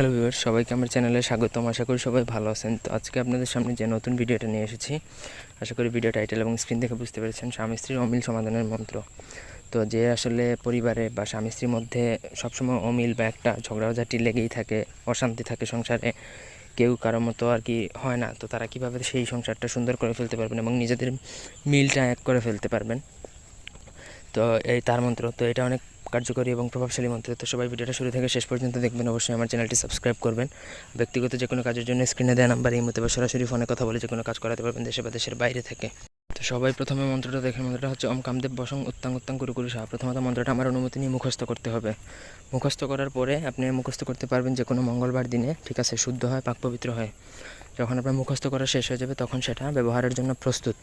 Hello viewer সবাইকে আমার চ্যানেলে স্বাগতম। আশা করি সবাই ভালো আছেন। তো আজকে আপনাদের সামনে যে নতুন ভিডিওটা নিয়ে এসেছি, আশা করি ভিডিও টাইটেল এবং স্ক্রিন দেখে বুঝতে পেরেছেন, স্বামী স্ত্রীর অমিল সমাধানের মন্ত্র। তো যে আসলে পরিবারে বা স্বামী স্ত্রীর মধ্যে সবসময় অমিল বা একটা ঝগড়াঝাটি লেগেই থাকে, অশান্তি থাকে সংসারে, কেউ কারও মতো আর কি হয় না, তো তারা কীভাবে সেই সংসারটা সুন্দর করে ফেলতে পারবেন এবং নিজেদের মিলটা এক করে ফেলতে পারবেন? তো এই তার মন্ত্র, তো এটা অনেক কার্যকরী এবং প্রভাবশালী মন্ত্র। তো সবাই ভিডিওটা শুরু থেকে শেষ পর্যন্ত দেখবেন। অবশ্যই আমার চ্যানেলটি সাবস্ক্রাইব করবেন। ব্যক্তিগত যে কোনো কাজের জন্য স্ক্রিনে দেওয়া নাম্বার এই মতো সরাসরি ফোনে কথা বলে যে কোনো কাজ করাতে পারবেন দেশে বা দেশের বাইরে থেকে। তো সবাই প্রথমে মন্ত্রটা দেখেন। মন্ত্রটা হচ্ছে, ওম কামদেব বসং উত্তাং উত্তাং কুরু কুরু সাহা। প্রথমত মন্ত্রটা, আমার অনুমতি নিয়ে মুখস্থ করতে হবে। মুখস্থ করার পরে আপনি মুখস্থ করতে পারবেন যে কোনো মঙ্গলবার দিনে, ঠিক আছে, শুদ্ধ হয়, পাক পবিত্র হয়। যখন আপনার মুখস্থ করা শেষ হয়ে যাবে, তখন সেটা ব্যবহারের জন্য প্রস্তুত।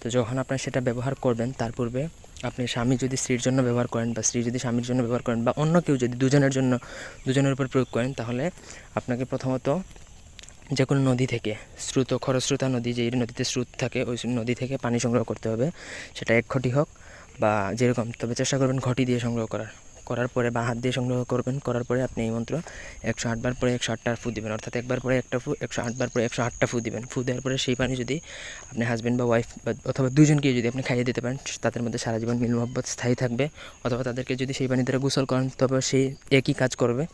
তো যখন আপনার সেটা ব্যবহার করবেন, তার পূর্বে আপনি স্বামী যদি স্ত্রীর জন্য ব্যবহার করেন বা স্ত্রী যদি স্বামীর জন্য ব্যবহার করেন বা অন্য কেউ যদি দুজনের জন্য, দুজনের উপর প্রয়োগ করেন, তাহলে আপনাকে প্রথমত যে কোনো নদী থেকে স্রোত, খরস্রোতা নদী, যেই নদীতে স্রোত থাকে, ওই নদী থেকে পানি সংগ্রহ করতে হবে। সেটা এক ঘটি হোক বা যেরকম, তবে চেষ্টা করবেন ঘটি দিয়ে সংগ্রহ করার। করার পরে বা হাত দিয়ে সংগ্রহ করবেন, করার পরে আপনি এই মন্ত্র একশো আটবার পরে একশো আটটা ফু দিবেন। অর্থাৎ একবার পরে একটা ফু, একশো আটবার পরে একশো আটটা ফু দিবেন। ফু দেওয়ার পরে সেই পানি যদি আপনি হাজব্যান্ড বা ওয়াইফ অথবা দুজনকে যদি আপনি খাইয়ে দিতে পারেন, তাদের মধ্যে সারা জীবন মিল মহব্বত স্থায়ী থাকবে। অথবা তাদেরকে যদি সেই পানি দ্বারা গোসল করেন, তবে সেই একই কাজ করবে।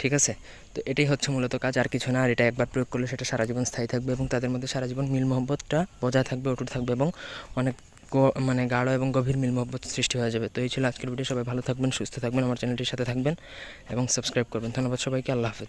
ঠিক আছে? তো এটাই হচ্ছে মূলত কাজ। আর কিছু না, আর এটা একবার প্রয়োগ করলে সেটা সারা জীবন স্থায়ী থাকবে এবং তাদের মধ্যে সারা জীবন মিল মহব্বতটা বজায় থাকবে, অটুট থাকবে এবং অনেক মানে গাঢ় এবং গভীর মিল মহব্বত সৃষ্টি হয়ে যাবে। তো এই ছিল আজকের ভিডিও সবাই ভালো থাকবেন, সুস্থ থাকবেন, আমার চ্যানেলটির সাথে থাকবেন এবং সাবস্ক্রাইব করবেন। ধন্যবাদ সবাইকে, আল্লাহ হাফেজ।